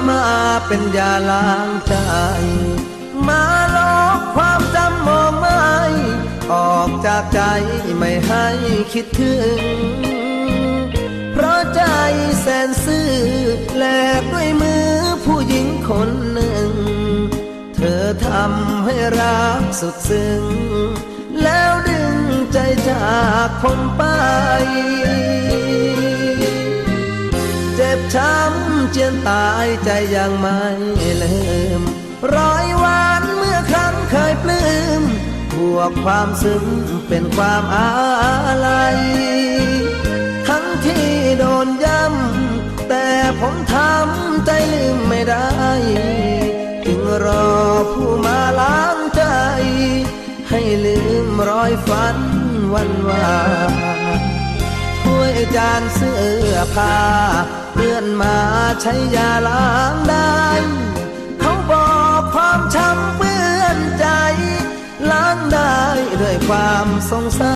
จะมาเป็นยาล้างใจ มาลบความจำมองไม่ออกจากใจไม่ให้คิดถึง เพราะใจแสนซื่อแลกด้วยมือผู้หญิงคนหนึ่ง เธอทำให้รักสุดซึ้ง แล้วดึงใจจากผมไป เจ็บช้ำ เจียนตายใจยังไม่เลืมร้อยวันเมื่อครั้งเคยปลื้มบวกความซึ้งเป็นความอาลัยทั้งที่โดนย้ำ แต่ผมทำใจลืมไม่ได้ จึงรอผู้มาล้างใจ ให้ลืมรอยฝันวันวาน จานเสื้อผ้าเพื่อนมาใช้ยาล้างได้ เขาบอกความช้ำเปื้อนใจ ล้างได้ด้วยความสงสาร